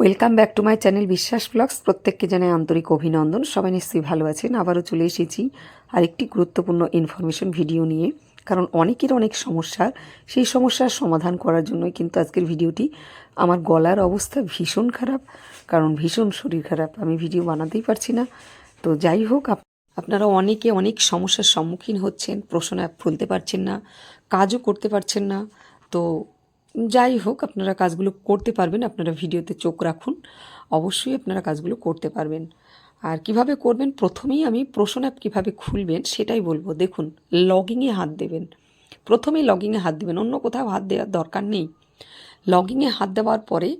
Welcome back to my channel Biswas blogs প্রত্যেককে জানাই আন্তরিক অভিনন্দন। সবাই নিশ্চয়ই ভালো আছেন। আবারও চলে এসেছি আরেকটি গুরুত্বপূর্ণ ইনফরমেশন ভিডিও নিয়ে। কারণ অনেকের অনেক সমস্যার সেই সমস্যার সমাধান করার জন্যই কিন্তু আজকের ভিডিওটি। আমার গলার অবস্থা ভীষণ খারাপ। কারণ ভীষণ শরীর খারাপ। আমি ভিডিও বানাতেই পারছি না। তো যাই হোক আপনারা অনেকে অনেক সমস্যার সম্মুখীন হচ্ছেন। প্রশ্ন অ্যাপ খুলতে পারছেন না। কাজও করতে পারছেন না। তো যাই হোক, আপনারা কাজগুলো করতে পারবেন। আপনারা ভিডিওতে চোখ রাখুন। অবশ্যই আপনারা কাজগুলো করতে পারবেন। আর কীভাবে করবেন? প্রথমেই আমি প্রশ্ন অ্যাপ কীভাবে খুলবেন সেটাই বলব। দেখুন লগিংয়ে হাত দেবেন। প্রথমেই লগিংয়ে হাত দেবেন। অন্য কোথাও হাত দেওয়ার দরকার নেই। লগিংয়ে হাত দেওয়ার পরে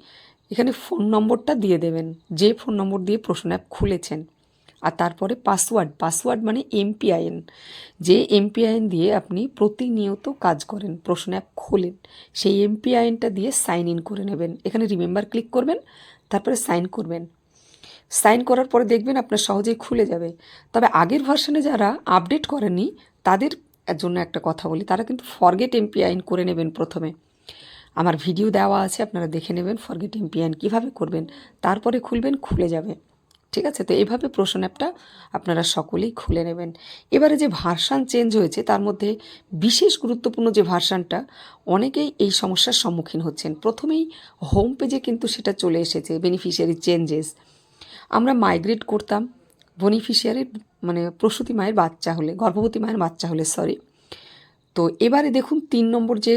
এখানে ফোন নম্বরটা দিয়ে দেবেন। যে ফোন নম্বর দিয়ে প্রশ্ন অ্যাপ খুলেছেন। আর তারপরে পাসওয়ার্ড। পাসওয়ার্ড মানে এমপিআইএন। যে এমপিআইএন দিয়ে আপনি প্রতিনিয়ত কাজ করেন, প্রশ্ন অ্যাপ খোলেন, সেই এমপিআইএনটা দিয়ে সাইন ইন করে নেবেন। এখানে রিমেম্বার ক্লিক করবেন, তারপরে সাইন করবেন। সাইন করার পরে দেখবেন আপনার সহজেই খুলে যাবে। তবে আগের ভার্সনে যারা আপডেট করেনি তাদের জন্য একটা কথা বলি, তারা কিন্তু ফরগেট এমপিআইএন করে নেবেন প্রথমে। আমার ভিডিও দেওয়া আছে, আপনারা দেখে নেবেন ফরগেট এমপিআইএন কীভাবে করবেন। তারপরে খুলবেন, খুলে যাবে। ঠিক আছে? তো এইভাবে প্রশ্ন অ্যাপটা আপনারা সকলেই খুলে নেবেন। এবারে যে ভার্সান চেঞ্জ হয়েছে, তার মধ্যে বিশেষ গুরুত্বপূর্ণ যে ভার্সানটা, অনেকেই এই সমস্যার সম্মুখীন হচ্ছেন। প্রথমেই হোম পেজে কিন্তু সেটা চলে এসেছে বেনিফিশিয়ারি চেঞ্জেস আমরা মাইগ্রেট করতাম বেনিফিশিয়ারির মানে প্রসূতি মায়ের বাচ্চা হলে, গর্ভবতী মায়ের বাচ্চা হলে সরি তো এবারে দেখুন, তিন নম্বর যে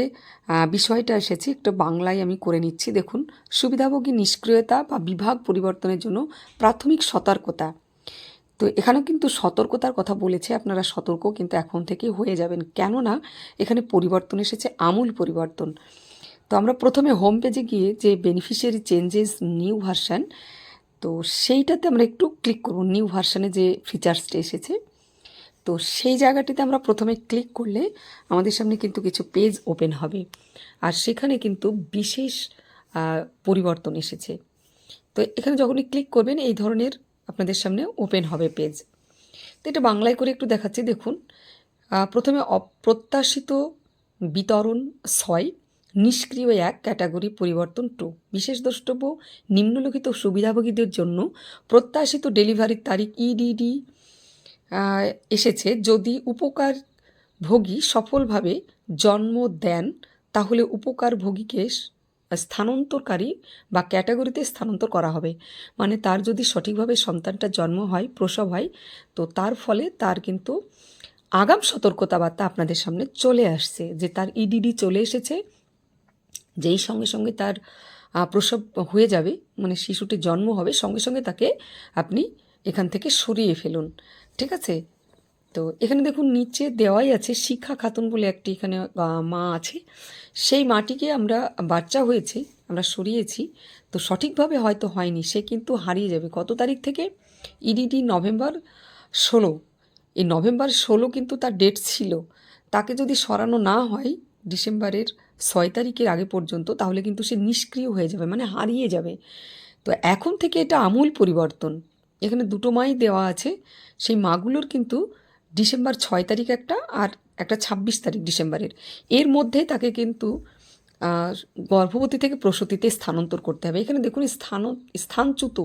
বিষয়টা এসেছে, একটু বাংলায় আমি করে নিচ্ছি। দেখুন, সুবিধাভোগী নিষ্ক্রিয়তা বা বিভাগ পরিবর্তনের জন্য প্রাথমিক সতর্কতা। তো এখানেও কিন্তু সতর্কতার কথা বলেছে, আপনারা সতর্ক কিন্তু এখন থেকে হয়ে যাবেন। কেননা, এখানে পরিবর্তন এসেছে, আমূল পরিবর্তন। তো আমরা প্রথমে হোম পেজে গিয়ে যে বেনিফিশিয়ারি চেঞ্জেস নিউ ভার্সান তো সেইটাতে আমরা একটু ক্লিক করব। নিউ ভার্সানে যে ফিচার্সটা এসেছে তো সেই জায়গাটিতে আমরা প্রথমে ক্লিক করলে আমাদের সামনে কিন্তু কিছু পেজ ওপেন হবে। আর সেখানে কিন্তু বিশেষ পরিবর্তন এসেছে। তো এখানে যখনই ক্লিক করবেন, এই ধরনের আপনাদের সামনে ওপেন হবে পেজ তো এটা বাংলায় করে একটু দেখাচ্ছি, দেখুন। প্রথমে অপ্রত্যাশিত বিতরণ ছয়, নিষ্ক্রিয় এক ক্যাটাগরি পরিবর্তন টু বিশেষ দ্রষ্টব্য, নিম্নলিখিত সুবিধাভোগীদের জন্য প্রত্যাশিত ডেলিভারির তারিখ E ইডিডি এসেছে, যদি উপকার ভোগী সফলভাবে জন্ম দেন, তাহলে উপকার ভোগীকে স্থানান্তরকারী বা ক্যাটাগরিতে স্থানান্তর করা হবে। মানে তার যদি সঠিকভাবে সন্তানটা জন্ম হয়, প্রসব হয়, তো তার ফলে তার কিন্তু আগাম সতর্কতা বার্তা আপনাদের সামনে চলে আসছে, যে তার ইডিডি চলে এসেছে, যেই সঙ্গে সঙ্গে তার প্রসব হয়ে যাবে মানে শিশুটি জন্ম হবে, সঙ্গে সঙ্গে তাকে আপনি এখান থেকে সরিয়ে ফেলুন। ঠিক আছে? তো এখানে দেখুন, নিচে দেওয়াই আছে শিক্ষা খাতুন বলে একটি এখানে মা আছে। সেই মাটিকে আমরা বাচ্চা হয়েছে, আমরা সরিয়েছি। তো সঠিকভাবে হয়তো হয়নি, সে কিন্তু হারিয়ে যাবে। কত তারিখ থেকে? ইডিডি নভেম্বর ষোলো। এই নভেম্বর ষোলো কিন্তু তার ডেট ছিল। তাকে যদি সরানো না হয়, ডিসেম্বরের ছয় তারিখের আগে পর্যন্ত, তাহলে কিন্তু সে নিষ্ক্রিয় হয়ে যাবে মানে হারিয়ে যাবে। তো এখন থেকে এটা আমূল পরিবর্তন। এখানে দুটো মাই দেওয়া আছে। সেই মাগুলোর কিন্তু ডিসেম্বর ছয় তারিখ একটা আর একটা ছাব্বিশ তারিখ ডিসেম্বরের। এর মধ্যে তাকে কিন্তু গর্ভবতী থেকে প্রসূতিতে স্থানান্তর করতে হবে। এখানে দেখুন স্থান, স্থানচ্যুত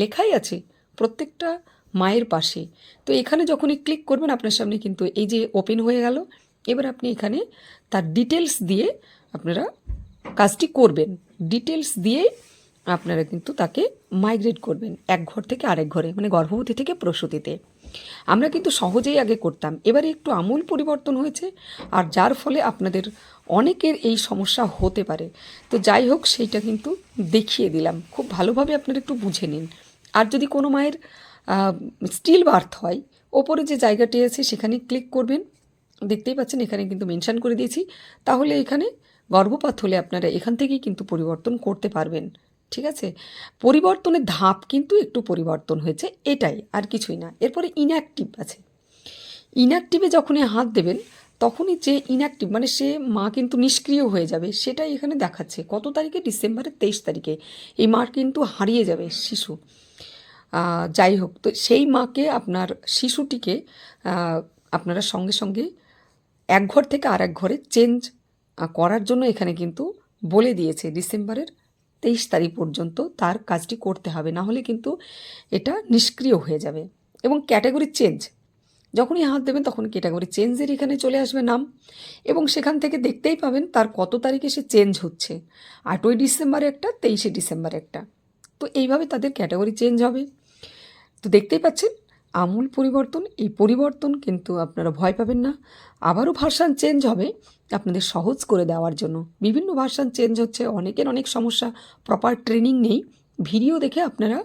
লেখাই আছে প্রত্যেকটা মায়ের পাশে। তো এখানে যখনই ক্লিক করবেন আপনার সামনে কিন্তু এই যে ওপেন হয়ে গেল, এবার আপনি এখানে তার ডিটেলস দিয়ে আপনারা কাজটি করবেন। ডিটেলস দিয়ে আপনারা কিন্তু তাকে মাইগ্রেট করবেন এক ঘর থেকে আরেক ঘরে মানে গর্ভবতী থেকে প্রসূতিতে। আমরা কিন্তু সহজেই আগে করতাম। এবারে একটু আমূল পরিবর্তন হয়েছে, আর যার ফলে আপনাদের অনেকের এই সমস্যা হতে পারে। তো যাই হোক, সেইটা কিন্তু দেখিয়ে দিলাম। খুব ভালোভাবে আপনারা একটু বুঝে নিন। আর যদি কোনো মায়ের স্টিল বার্থ হয়, ওপরে যে জায়গাটি আছে সেখানে ক্লিক করবেন। দেখতেই পাচ্ছেন, এখানে কিন্তু মেনশান করে দিয়েছি। তাহলে এখানে গর্ভপাত হলে আপনারা এখান থেকেই কিন্তু পরিবর্তন করতে পারবেন। ঠিক আছে? পরিবর্তনের ধাপ কিন্তু একটু পরিবর্তন হয়েছে, এটাই আর কিছুই না। এরপরে ইনঅ্যাক্টিভ আছে। ইনঅ্যাক্টিভে যখনই হাত দেবেন, তখনই যে ইনঅ্যাক্টিভ মানে সে মা কিন্তু নিষ্ক্রিয় হয়ে যাবে, সেটাই এখানে দেখাচ্ছে। কত তারিখে? ডিসেম্বরের তেইশ তারিখে। এই মা কিন্তু হারিয়ে যাবে, শিশু। যাই হোক, তো সেই মাকে আপনার শিশুটিকে আপনারা সঙ্গে সঙ্গে এক ঘর থেকে আর এক ঘরে চেঞ্জ করার জন্য এখানে কিন্তু বলে দিয়েছে, ডিসেম্বরের তেইশ তারিখ পর্যন্ত তার কাজটি করতে হবে, না হলে কিন্তু এটা নিষ্ক্রিয় হয়ে যাবে। এবং ক্যাটাগরি চেঞ্জ, যখনই হাত দেবেন তখন ক্যাটাগরি চেঞ্জের এখানে চলে আসবে নাম। এবং সেখান থেকে দেখতেই পাবেন তার কত তারিখে সে চেঞ্জ হচ্ছে। আটই ডিসেম্বরে একটা, তেইশে ডিসেম্বর একটা। তো এইভাবে তাদের ক্যাটাগরি চেঞ্জ হবে। তো দেখতেই পাচ্ছেন আমূল পরিবর্তন, এই পরিবর্তন কিন্তু আপনারা ভয় পাবেন না। আবারও ভার্সান চেঞ্জ হবে আপনাদের সহজ করে দেওয়ার জন্য। বিভিন্ন ভার্সান চেঞ্জ হচ্ছে, অনেকের অনেক সমস্যা প্রপার ট্রেনিং নেই। ভিডিও দেখে আপনারা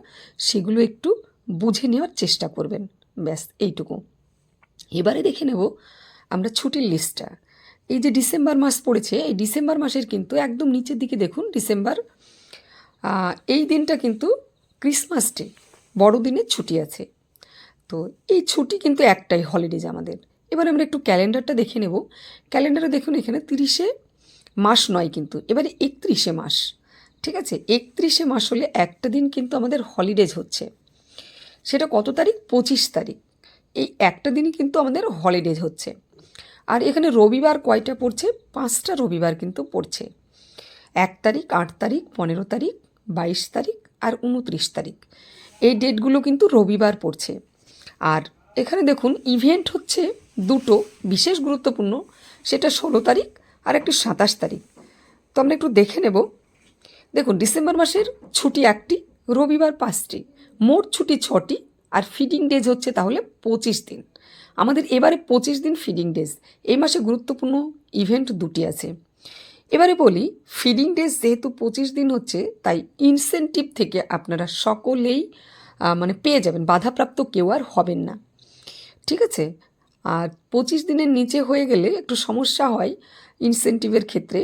সেগুলো একটু বুঝে নেওয়ার চেষ্টা করবেন। ব্যাস, এইটুকু। এবারে দেখে নেব আমরা ছুটির লিস্টটা এই যে ডিসেম্বর মাস পড়েছে, এই ডিসেম্বর মাসের কিন্তু একদম নিচের দিকে দেখুন, ডিসেম্বর এই দিনটা কিন্তু ক্রিসমাস ডে বড়দিনের ছুটি আছে। তো এই ছুটি কিন্তু একটাই হলিডেজ আমাদের। এবার আমরা একটু ক্যালেন্ডারটা দেখে নেব। ক্যালেন্ডারে দেখুন এখানে তিরিশে মাস নয় কিন্তু, এবারে একত্রিশে মাস, ঠিক আছে? একত্রিশে মাস হলে একটা দিন কিন্তু আমাদের হলিডেজ হচ্ছে। সেটা কত তারিখ? পঁচিশ তারিখ। এই একটা দিনই কিন্তু আমাদের হলিডেজ হচ্ছে। আর এখানে রবিবার কয়টা পড়ছে? পাঁচটা রবিবার কিন্তু পড়ছে। এক তারিখ, আট তারিখ, পনেরো তারিখ, বাইশ তারিখ আর উনত্রিশ তারিখ। এই ডেটগুলো কিন্তু রবিবার পড়ছে। আর এখানে দেখুন ইভেন্ট হচ্ছে দুটো বিশেষ গুরুত্বপূর্ণ, সেটা ষোলো তারিখ আর একটি সাতাশ তারিখ। তো আমরা একটু দেখে নেব। দেখুন, ডিসেম্বর মাসের ছুটি একটি, রবিবার পাঁচটি। মোট ছুটি ছটি আর ফিডিং ডেজ হচ্ছে তাহলে পঁচিশ দিন। আমাদের এবারে পঁচিশ দিন ফিডিং ডেজ এই মাসে গুরুত্বপূর্ণ ইভেন্ট দুটি আছে। এবারে বলি ফিডিং ডেজ যেহেতু পঁচিশ দিন হচ্ছে, তাই ইনসেন্টিভ থেকে আপনারা সকলেই মানে পেয়ে যাবেন। বাধাপ্রাপ্ত কেউ আর হবেন না। ঠিক আছে? আর পঁচিশ দিনের নিচে হয়ে গেলে একটু সমস্যা হয় ইনসেন্টিভের ক্ষেত্রে।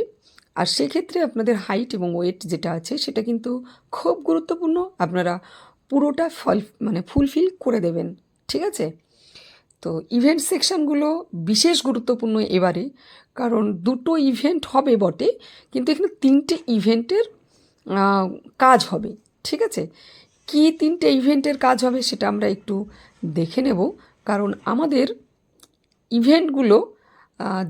আর সেক্ষেত্রে আপনাদের হাইট এবং ওয়েট যেটা আছে, সেটা কিন্তু খুব গুরুত্বপূর্ণ। আপনারা পুরোটা ফল মানে ফুলফিল করে দেবেন। ঠিক আছে? তো ইভেন্ট সেকশনগুলো বিশেষ গুরুত্বপূর্ণ এবারে। কারণ দুটো ইভেন্ট হবে বটে, কিন্তু এখানে তিনটে ইভেন্টের কাজ হবে। ঠিক আছে? কী তিনটে ইভেন্টের কাজ হবে সেটা আমরা একটু দেখে নেব। কারণ আমাদের ইভেন্টগুলো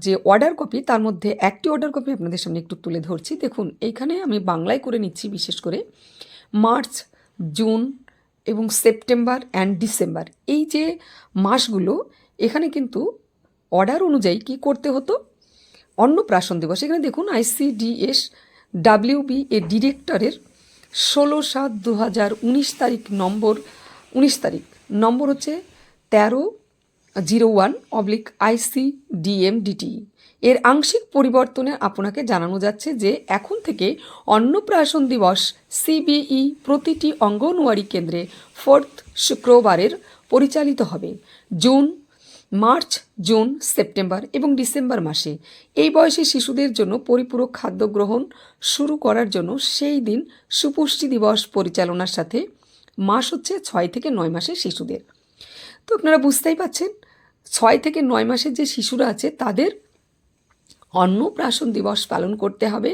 যে অর্ডার কপি তার মধ্যে একটি অর্ডার কপি আপনাদের সামনে একটু তুলে ধরছি। দেখুন, এইখানে আমি বাংলায় করে নিচ্ছি বিশেষ করে মার্চ, জুন এবং সেপ্টেম্বর অ্যান্ড ডিসেম্বর। এই যে মাসগুলো, এখানে কিন্তু অর্ডার অনুযায়ী কি করতে হতো? অন্নপ্রাশন দিবস এখানে দেখুন আইসিডিএস ডাব্লিউবি এর ডিরেক্টরের ষোলো সাত দু হাজার উনিশ তারিখ নম্বর, উনিশ তারিখ নম্বর হচ্ছে তেরো জিরো ওয়ান অবলিক ডিটি এর আংশিক পরিবর্তনে আপনাকে জানানো যাচ্ছে যে এখন থেকে অন্নপ্রাশন দিবস সিবিই প্রতিটি অঙ্গনওয়াড়ি কেন্দ্রে ফোর্থ শুক্রবারের পরিচালিত হবে। জুন মার্চ, জুন, সেপ্টেম্বর এবং ডিসেম্বর মাসে। এই বয়সে শিশুদের জন্য পরিপূরক খাদ্য গ্রহণ শুরু করার জন্য সেই দিন সুপুষ্টি দিবস পরিচালনার সাথে মাস হচ্ছে ছয় থেকে নয় মাসের শিশুদের। তো আপনারা বুঝতেই পাচ্ছেন, ছয় থেকে নয় মাসের যে শিশুরা আছে, তাদের অন্নপ্রাশন দিবস পালন করতে হবে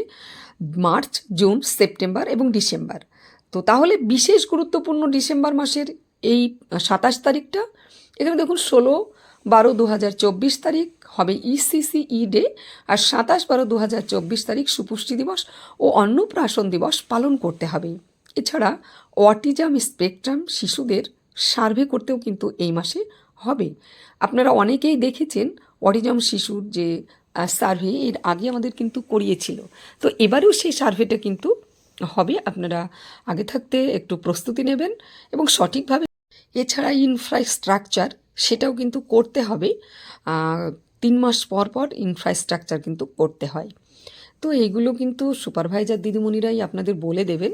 মার্চ, জুন, সেপ্টেম্বর এবং ডিসেম্বর। তো তাহলে বিশেষ গুরুত্বপূর্ণ ডিসেম্বর মাসের এই সাতাশ তারিখটা, এখানে দেখুন ষোলো বারো দু তারিখ হবে ইসিসিই ডে আর সাতাশ বারো দু তারিখ সুপুষ্টি দিবস ও অন্নপ্রাশন দিবস পালন করতে হবে। এছাড়া অটিজাম স্পেকট্রাম শিশুদের সার্ভে করতেও কিন্তু এই মাসে হবে। আপনারা অনেকেই দেখেছেন অটিজম শিশুর যে সার্ভে এর আগে আমাদের কিন্তু করিয়েছিল। তো এবারেও সেই সার্ভেটা কিন্তু হবে। আপনারা আগে থাকতে একটু প্রস্তুতি নেবেন এবং সঠিকভাবে এছাড়া ইনফ্রাস্ট্রাকচার সেটাও কিন্তু করতে হবে। তিন মাস পর পর ইনফ্রাস্ট্রাকচার কিন্তু করতে হয়। তো এইগুলো কিন্তু সুপারভাইজার দিদিমণিরাই আপনাদের বলে দেবেন।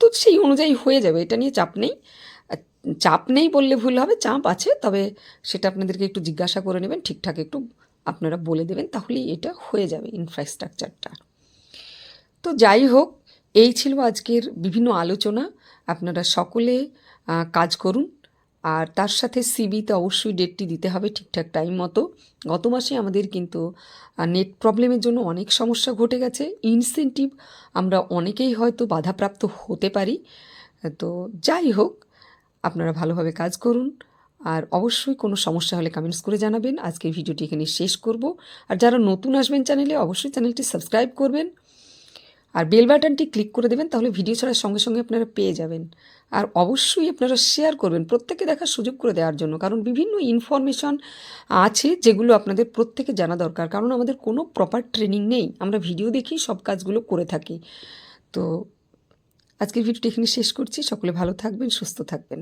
তো সেই অনুযায়ী হয়ে যাবে, এটা নিয়ে চাপ নেই। চাপ নেই বললে ভুল হবে, চাপ আছে, তবে সেটা আপনাদেরকে একটু জিজ্ঞাসা করে নেবেন, ঠিকঠাক একটু আপনারা বলে দেবেন, তাহলেই এটা হয়ে যাবে ইনফ্রাস্ট্রাকচারটা তো যাই হোক, এই ছিল আজকের বিভিন্ন আলোচনা। আপনারা সকলে কাজ করুন। আর তার সাথে সিবিতে অবশ্যই ডেটটি দিতে হবে ঠিকঠাক টাইম মতো। গত মাসে আমাদের কিন্তু নেট প্রবলেমের জন্য অনেক সমস্যা ঘটে গেছে। ইনসেন্টিভ আমরা অনেকেই হয়তো বাধাপ্রাপ্ত হতে পারি। তো যাই হোক, আপনারা ভালোভাবে কাজ করুন। আর অবশ্যই কোনো সমস্যা হলে কমেন্টস করে জানাবেন। আজকের ভিডিওটি এখানে শেষ করব। আর যারা নতুন আসবেন চ্যানেলে অবশ্যই চ্যানেলটি সাবস্ক্রাইব করবেন। আর বেল বাটনটি ক্লিক করে দেবেন, তাহলে ভিডিও ছাড়ার সঙ্গে সঙ্গে আপনারা পেয়ে যাবেন। আর অবশ্যই আপনারা শেয়ার করবেন প্রত্যেকে দেখার সুযোগ করে দেওয়ার জন্য, কারণ বিভিন্ন ইনফরমেশন আছে যেগুলো আপনাদের প্রত্যেকে জানা দরকার, কারণ আমাদের কোনো প্রপার ট্রেনিং নেই, আমরা ভিডিও দেখেই সব কাজগুলো করে থাকি। তো আজকের ভিডিওটি এখানে শেষ করছি, সকলে ভালো থাকবেন, সুস্থ থাকবেন।